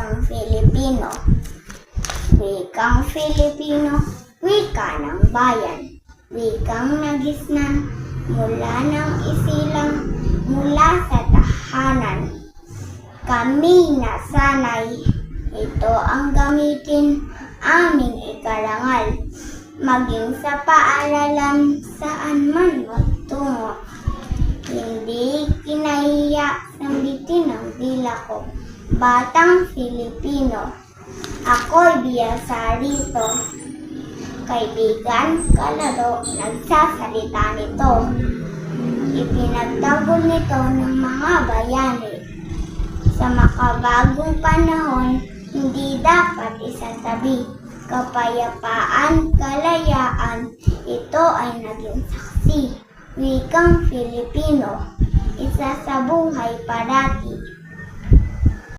wikang Filipino. Wikang Filipino, wika ng bayan. Wikang nagisnan mula ng isilang mula sa tahanan. Kami nasanay, ito ang gamitin aming ikarangal. Maging sa paaralan saan man magtungo. Hindi kinahiya sambitin ang dila ko. Batang Filipino, ako'y biyasa rito. Kaibigan, kalaro, nagsasalita nito. Ipinagtanggol nito ng mga bayani. Sa makabagong panahon, hindi dapat isasabi. Kapayapaan, kalayaan, ito ay naging saksi. Wikang Filipino, isa sa buhay parati.